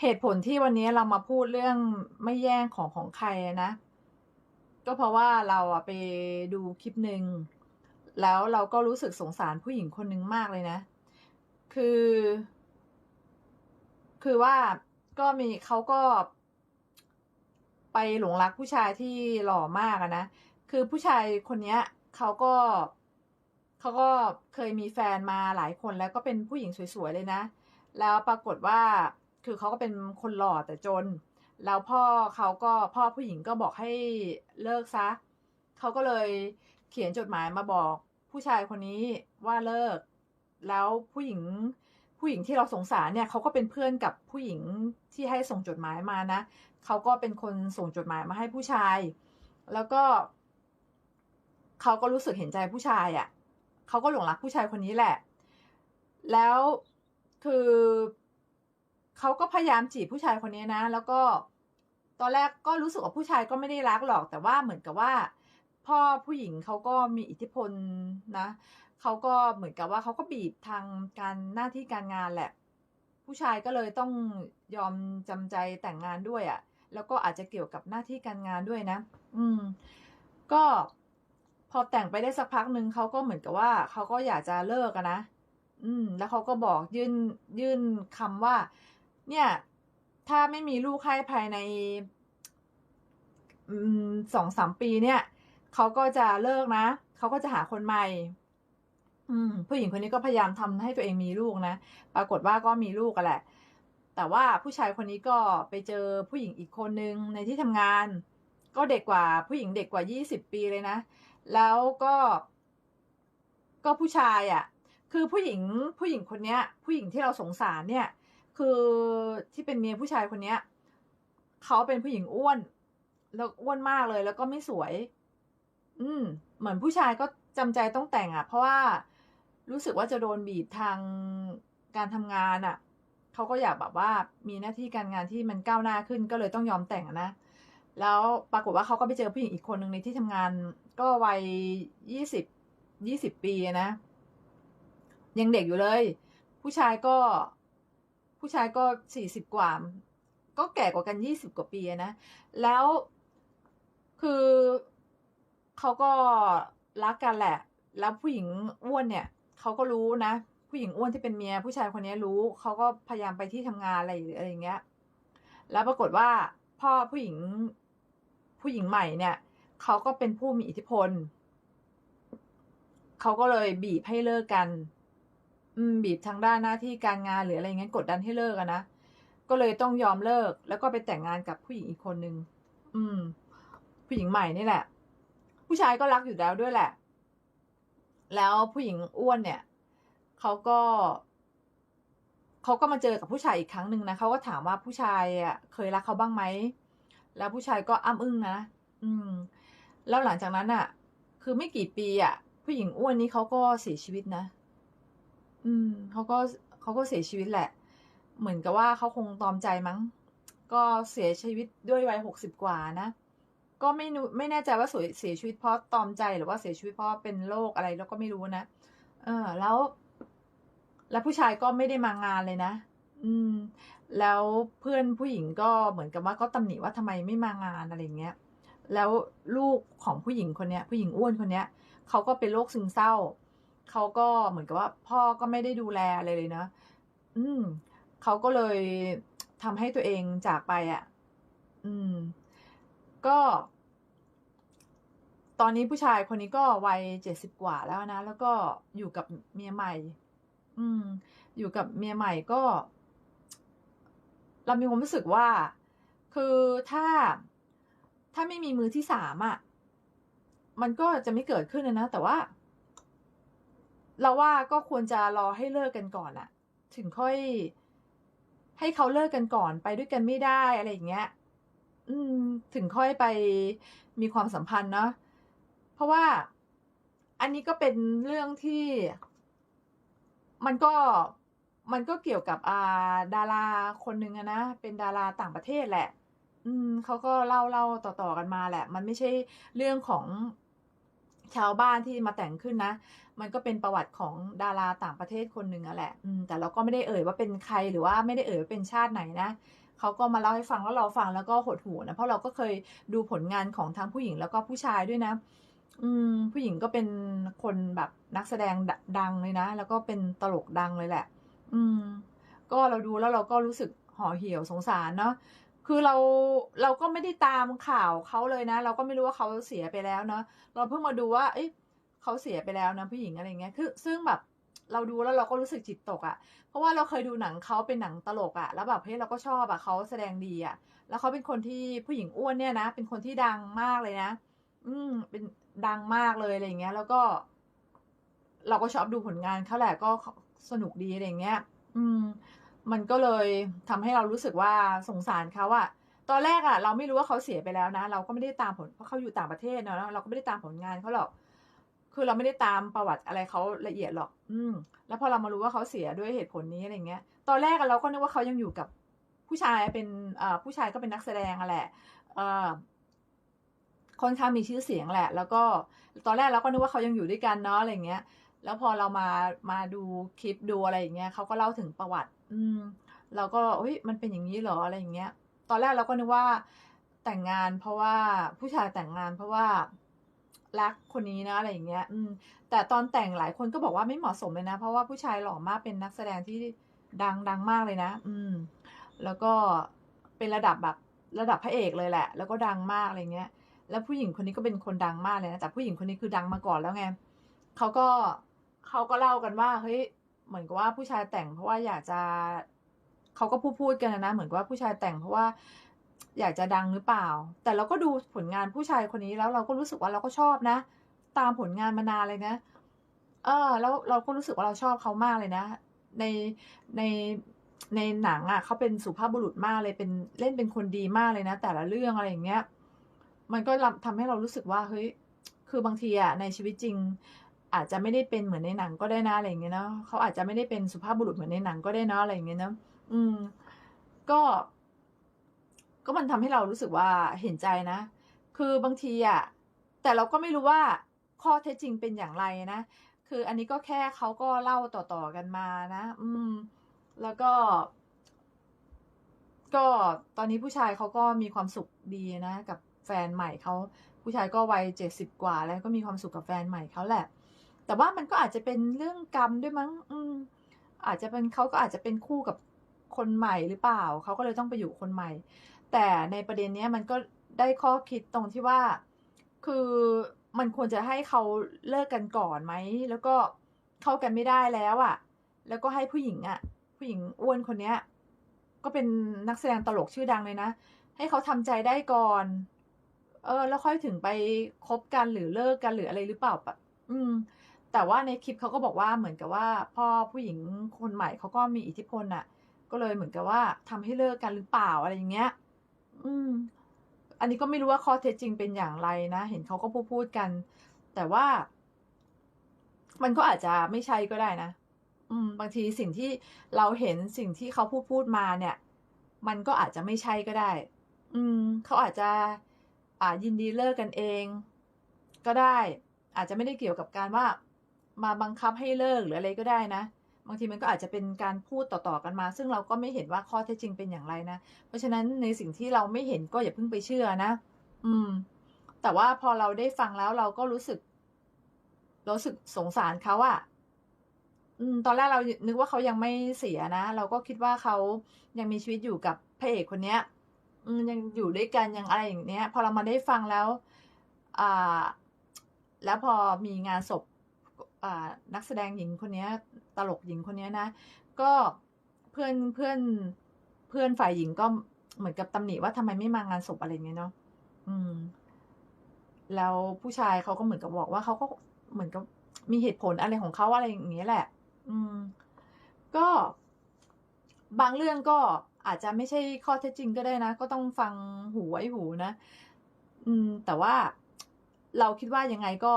เหตุผลที่วันนี้เรามาพูดเรื่องไม่แย่งของของใครนะ ก็เพราะว่าเราอะไปดูคลิปหนึ่งแล้วเราก็รู้สึกสงสารผู้หญิงคนหนึ่งมากเลยนะ คือ คือว่าก็มีเขาก็ ไปหลงรักผู้ชายที่หล่อมากอะนะ คือผู้ชายคนเนี้ยเขาก็เขาก็เคยมีแฟนมาหลายคนแล้วก็เป็นผู้หญิงสวยๆเลยนะ แล้วปรากฏว่า คือเขาก็เป็นคนหล่อแต่จน แล้วพ่อเขาก็พ่อผู้หญิงก็บอกให้เลิกซะเขาก็เลยเขียนจดหมายมาบอกผู้ชายคนนี้ว่าเลิก แล้วผู้หญิงผู้หญิงที่เราสงสารเนี่ยเขาก็เป็นเพื่อนกับผู้หญิงที่ให้ส่งจดหมายมานะเขาก็เป็นคนส่งจดหมายมาให้ผู้ชาย แล้วก็เขาก็รู้สึกเห็นใจผู้ชายอะ่ะเขาก็หลงรักผู้ชายคนนี้แหละ แล้วคือ เขาก็พยายามจีบผู้ชายคนนี้นะ แล้วก็ตอนแรกก็รู้สึกว่าผู้ชายก็ไม่ได้รักหรอก แต่ว่าเหมือนกับว่า พ่อผู้หญิงเขาก็มีอิทธิพลนะเขาก็เหมือนกับว่าเขาก็บีบทางการหน้าที่การงานแหละ ผู้ชายก็เลยต้องยอมจำใจแต่งงานด้วยอะ่ะ แล้วก็อาจจะเกี่ยวกับหน้าที่การงานด้วยนะ อืม ก็พอแต่งไปได้สักพักหนึ่งเขาก็เหมือนกับว่าเขาก็อยากจะเลิกนะ อืม แล้วเขาก็บอกยื่นยื่นคำว่า เนี่ย ถ้าไม่มีลูกให้ภายในสองสามปีเนี่ยเขาก็จะเลิกนะเขาก็จะหาคนใหม่ อืม ผู้หญิงคนนี้ก็พยายามทำให้ตัวเองมีลูกนะปรากฏว่าก็มีลูกกันแหละ แต่ว่าผู้ชายคนนี้ก็ไปเจอผู้หญิงอีกคนนึงในที่ทำงาน ก็เด็กกว่าผู้หญิงเด็กกว่ายี่สิบปีเลยนะ แล้วก็ ก็ผู้ชายอะ่ะ คือผู้หญิงผู้หญิงคนเนี้ย ผู้หญิงที่เราสงสารเนี่ย คือที่เป็นเมียผู้ชายคนเนี้ยเขาเป็นผู้หญิงอ้วน แล้วอ้วนมากเลย แล้วก็ไม่สวย อืม เหมือนผู้ชายก็จำใจต้องแต่งอะ่ะ เพราะว่ารู้สึกว่าจะโดนบีบทางการทำงานอะ่ะเขาก็อยากแบบว่ามีหน้าที่การงานที่มันก้าวหน้าขึ้นก็เลยต้องยอมแต่งนะแล้วปรากฏว่าเขาก็ไปเจอผู้หญิงอีกคนหนึ่งในที่ทำงาน ก็วัยยี่สิบยี่สิบปีนะ ยังเด็กอยู่เลย ผู้ชายก็ ผู้ชายก็สี่สิบกว่า ก็แก่กว่ากันยี่สิบกว่าปีนะ แล้วคือเขาก็รักกันแหละ แล้วผู้หญิงอ้วนเนี่ยเขาก็รู้นะ ผู้หญิงอ้วนที่เป็นเมีย ผู้ชายคนนี้รู้เขาก็พยายามไปที่ทำงานอะไรอะไรอย่างเงี้ย แล้วปรากฏว่าพ่อผู้หญิงผู้หญิงใหม่เนี่ยเขาก็เป็นผู้มีอิทธิพลเขาก็เลยบีบให้เลิกกัน บีบทางด้านหน้าที่การงานหรืออะไรเงี้ยกดดันให้เลิกอะนะก็เลยต้องยอมเลิก แล้วก็ไปแต่งงานกับผู้หญิงอีกคนนึงอืม ผู้หญิงใหม่นี่แหละ ผู้ชายก็รักอยู่แล้วด้วยแหละ แล้วผู้หญิงอ้วนเนี่ยเขาก็เขาก็มาเจอกับผู้ชายอีกครั้งหนึ่งนะเขาก็ถามว่าผู้ชายอะเคยรักเขาบ้างไหมแล้วผู้ชายก็อ้ำอึ้งนะอืม แล้วหลังจากนั้นอะ คือไม่กี่ปีอะ ผู้หญิงอ้วนนี้เขาก็เสียชีวิตนะ อืมเขาก็เขาก็เสียชีวิตแหละ เหมือนกับว่าเขาคงตอมใจมั้ง ก็เสียชีวิตด้วยวัยหกสิบกว่านะ ก็ไม่นูไม่แน่ใจว่าเสียชีวิตเพราะตอมใจหรือว่าเสียชีวิตเพราะเป็นโรคอะไรแล้วก็ไม่รู้นะ เออ แล้ว แล้วผู้ชายก็ไม่ได้มางานเลยนะ อืม แล้วเพื่อนผู้หญิงก็เหมือนกับว่าก็ตำหนิว่าทำไมไม่มางานอะไรเงี้ย แล้วลูกของผู้หญิงคนเนี้ย ผู้หญิงอ้วนคนเนี้ยเขาก็เป็นโรคซึมเศร้า เขาก็เหมือนกับว่า พ่อก็ไม่ได้ดูแลอะไรเลยนะ อืมเขาก็เลยทำให้ตัวเองจากไปอะ อืม ก็ ตอนนี้ผู้ชายคนนี้ก็วัยเจ็ดสิบกว่าแล้วนะ แล้วก็อยู่กับเมียใหม่ อืม อยู่กับเมียใหม่ก็ เรามีความรู้สึกว่า คือถ้า ถ้าไม่มีมือที่สามอะ มันก็จะไม่เกิดขึ้นนะ แต่ว่า เราว่าก็ควรจะรอให้เลิกกันก่อนอะถึงค่อย ให้เขาเลิกกันก่อนไปด้วยกันไม่ได้อะไรอย่างเงี้ย อืม ถึงค่อยไปมีความสัมพันธ์เนาะเพราะว่าอันนี้ก็เป็นเรื่องที่ มันก็มันก็เกี่ยวกับอาดาราคนหนึ่งอะนะเป็นดาราต่างประเทศแหละ อืมเขาก็เล่าเล่าต่อๆกันมาแหละ มันไม่ใช่เรื่องของ ชาวบ้านที่มาแต่งขึ้นนะ มันก็เป็นประวัติของดาราต่างประเทศคนหนึ่งอะแหละแต่เราก็ไม่ได้เอ่ยว่าเป็นใครหรือว่าไม่ได้เอ่ยว่าเป็นชาติไหนนะเขาก็มาเล่าให้ฟังแล้วเราฟังแล้วก็หดหูนะ เพราะเราก็เคยดูผลงานของทั้งผู้หญิงแล้วก็ผู้ชายด้วยนะ อืม ผู้หญิงก็เป็นคนแบบนักแสดงดดังเลยนะ แล้วก็เป็นตลกดังเลยแหละ อืม ก็เราดูแล้วเราก็รู้สึกห่อเหี่ยวสงสารเนาะ คือเราเราก็ไม่ได้ตามข่าวเขาเลยนะ เราก็ไม่รู้ว่าเขาเสียไปแล้วเนาะเราเพิ่งมาดูว่า เอ๊ะเขาเสียไปแล้วนะผู้หญิงอะไรเงี้ยคือซึ่งแบบเราดูแล้วเราก็รู้สึกจิตตกอะ่ะ เพราะว่าเราเคยดูหนังเขาเป็นหนังตลกอะ่ะ แล้วแบบเฮ้ยเราก็ชอบอะ่ะเขาแสดงดีอะ่ะ แล้วเขาเป็นคนที่ผู้หญิงอ้วนเนี่ยนะ เป็นคนที่ดังมากเลยนะ อืม เป็นดังมากเลยอะไรเงี้ย แล้วก็ เราก็ชอบดูผลงานเขาแหละก็สนุกดีอะไรเงี้ย อืม มันก็เลยทำให้เรารู้สึกว่าสงสารเขาอะตอนแรกอะเราไม่รู้ว่าเขาเสียไปแล้วนะ เราก็ไม่ได้ตามผลเพราะเขาอยู่ต่างประเทศเนาะเราก็ไม่ได้ตามผลงานเขาหรอก คือเราไม่ได้ตามประวัติอะไรเขาละเอียดหรอก อืม แล้วพอเรามารู้ว่าเขาเสียด้วยเหตุผลนี้อะไรเงี้ย ตอนแรกเราก็นึกว่าเขายังอยู่กับผู้ชายเป็นผู้ชายก็เป็นนักแสดงแหละค่อนข้างมีชื่อเสียงแหละ แล้วก็ตอนแรกเราก็นึกว่าเขายังอยู่ด้วยกันเนาะอะไรเงี้ย แล้วพอเรามามาดูคลิปดูอะไรอย่างเงี้ยเขาก็เล่าถึงประวัติ อืมเราก็เฮ้ยมันเป็นอย่างนี้เหรออะไรอย่างเงี้ย ตอนแรกเราก็นึกว่าแต่งงานเพราะว่าผู้ชายแต่งงานเพราะว่ารักคนนี้นะอะไรอย่างเงี้ย อืม แต่ตอนแต่งหลายคนก็บอกว่าไม่เหมาะสมเลยนะ เพราะว่าผู้ชายหล่อมากเป็นนักแสดงที่ดังดังมากเลยนะ อืม แล้วก็เป็นระดับแบบระดับพระเอกเลยแหละ แล้วก็ดังมากอะไรเงี้ย แล้วผู้หญิงคนนี้ก็เป็นคนดังมากเลยนะ แต่ผู้หญิงคนนี้คือดังมาก่อนแล้วไงเขาก็ เขาก็เล่ากันว่าเฮ้ยเหมือนกับว่าผู้ชายแต่งเพราะว่าอยากจะเขาก็พูดพูดกันนะเหมือนกับว่าผู้ชายแต่งเพราะว่าอยากจะดังหรือเปล่า แต่เราก็ดูผลงานผู้ชายคนนี้แล้วเราก็รู้สึกว่าเราก็ชอบนะ ตามผลงานมานานเลยนะ เออ แล้วเราก็รู้สึกว่าเราชอบเขามากเลยนะ ในในในหนังอะเขาเป็นสุภาพบุรุษมากเลยเป็นเล่นเป็นคนดีมากเลยนะ แต่ละเรื่องอะไรอย่างเงี้ย มันก็ทำให้เรารู้สึกว่าเฮ้ยคือบางทีอะในชีวิตจริง อาจจะไม่ได้เป็นเหมือนในหนังก็ได้นะอะไรอย่างเงี้ยเนาะเขาอาจจะไม่ได้เป็นสุภาพบุรุษเหมือนในหนังก็ได้นะอะไรอย่างเงี้ยเนาะอืม ก็ ก็มันทำให้เรารู้สึกว่าเห็นใจนะ คือบางทีอะแต่เราก็ไม่รู้ว่าข้อเท็จจริงเป็นอย่างไรนะ คืออันนี้ก็แค่เขาก็เล่าต่อๆกันมานะ อืม แล้วก็ ก็ตอนนี้ผู้ชายเขาก็มีความสุขดีนะ กับแฟนใหม่เขา ผู้ชายก็วัยเจ็ดสิบกว่าแล้วก็มีความสุขกับแฟนใหม่เขาแหละ แต่ว่ามันก็อาจจะเป็นเรื่องกรรมด้วยมั้ง อืม อาจจะเป็นเขาก็อาจจะเป็นคู่กับคนใหม่หรือเปล่า เขาก็เลยต้องไปอยู่คนใหม่ แต่ในประเด็นเนี้ยมันก็ได้ข้อคิดตรงที่ว่า คือมันควรจะให้เขาเลิกกันก่อนไหม แล้วก็เข้ากันไม่ได้แล้วอะ่ะ แล้วก็ให้ผู้หญิงอะ่ะ ผู้หญิงอ้วนคนเนี้ย ก็เป็นนักแสดงตลกชื่อดังเลยนะ ให้เขาทำใจได้ก่อน เออ แล้วค่อยถึงไปคบกันหรือเลิกกันหรืออะไรหรือเปล่าปะอืม แต่ว่าในคลิปเขาก็บอกว่าเหมือนกับว่าพ่อผู้หญิงคนใหม่เขาก็มีอิทธิพลน่ะก็เลยเหมือนกับว่าทำให้เลิกกันหรือเปล่าอะไรอย่างเงี้ย อืม อันนี้ก็ไม่รู้ว่าข้อเท็จจริงเป็นอย่างไรนะ เห็นเขาก็พูดพูดกัน แต่ว่า มันก็อาจจะไม่ใช่ก็ได้นะ อืม บางทีสิ่งที่เราเห็นสิ่งที่เขาพูดพูดมาเนี่ย มันก็อาจจะไม่ใช่ก็ได้ อืม เขาอาจจะ อ่ายินดีเลิกกันเอง ก็ได้ อาจจะไม่ได้เกี่ยวกับการว่า มาบังคับให้เลิกหรืออะไรก็ได้นะ บางทีมันก็อาจจะเป็นการพูดต่อๆกันมา ซึ่งเราก็ไม่เห็นว่าข้อเท็จจริงเป็นอย่างไรนะ เพราะฉะนั้นในสิ่งที่เราไม่เห็นก็อย่าเพิ่งไปเชื่อนะ อืม แต่ว่าพอเราได้ฟังแล้วเราก็รู้สึกรู้สึกสงสารเขาอะอืม ตอนแรกเรานึกว่าเขายังไม่เสียนะ เราก็คิดว่าเขายังมีชีวิตอยู่กับพระเอกคนเนี้ย อืมยังอยู่ด้วยกันยังอะไรอย่างเนี้ย พอเรามาได้ฟังแล้ว อ่า แล้วพอมีงานศพ นักแสดงหญิงคนนี้ตลกหญิงคนนี้นะ ก็เพื่อนเพื่อนเพื่อนฝ่ายหญิงก็เหมือนกับตำหนิว่าทำไมไม่มางานศพอะไรเงี้ยเนาะอืม แล้วผู้ชายเขาก็เหมือนกับบอกว่าเขาก็เหมือนกับมีเหตุผลอะไรของเขาอะไรอย่างเงี้ยแหละ อืม ก็บางเรื่องก็อาจจะไม่ใช่ข้อเท็จจริงก็ได้นะ ก็ต้องฟังหูไว้หูนะ อืม แต่ว่าเราคิดว่ายังไงก็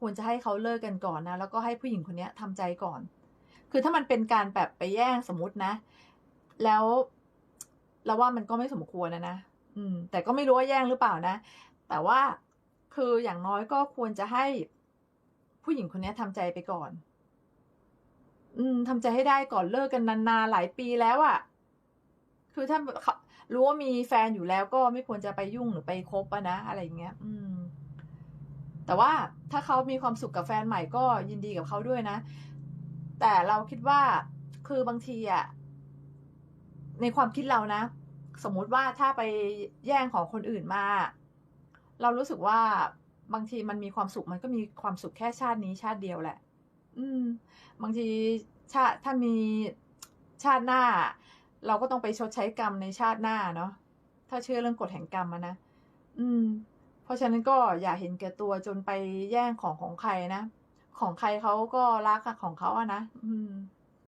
ควรจะให้เขาเลิกกันก่อนนะ แล้วก็ให้ผู้หญิงคนเนี้ยทำใจก่อน คือถ้ามันเป็นการแบบไปแย่งสมมตินะ แล้วเราว่ามันก็ไม่สมควรนะนะอืม แต่ก็ไม่รู้ว่าแย่งหรือเปล่านะ แต่ว่าคืออย่างน้อยก็ควรจะให้ผู้หญิงคนนี้ทำใจไปก่อน อืมทำใจให้ได้ก่อนเลิกกันนานๆหลายปีแล้วอะ่ะ คือถ้าเขารู้ว่ามีแฟนอยู่แล้วก็ไม่ควรจะไปยุ่งหรือไปคบอะนะอะไรอย่างเงี้ย อืม แต่ว่าถ้าเขามีความสุขกับแฟนใหม่ก็ยินดีกับเขาด้วยนะ แต่เราคิดว่าคือบางทีอะในความคิดเรานะ สมมุติว่าถ้าไปแย่งของคนอื่นมา เรารู้สึกว่าบางทีมันมีความสุขมันก็มีความสุขแค่ชาตินี้ชาติเดียวแหละ อืม บางทีชาติถ้ามีชาติหน้า เราก็ต้องไปชดใช้กรรมในชาติหน้าเนาะถ้าเชื่อเรื่องกฎแห่งกรรมนะอืม เพราะฉะนั้นก็อย่าเห็นแก่ตัวจนไปแย่งของของใครนะ ของใครเขาก็รักของเขาอะนะ อืม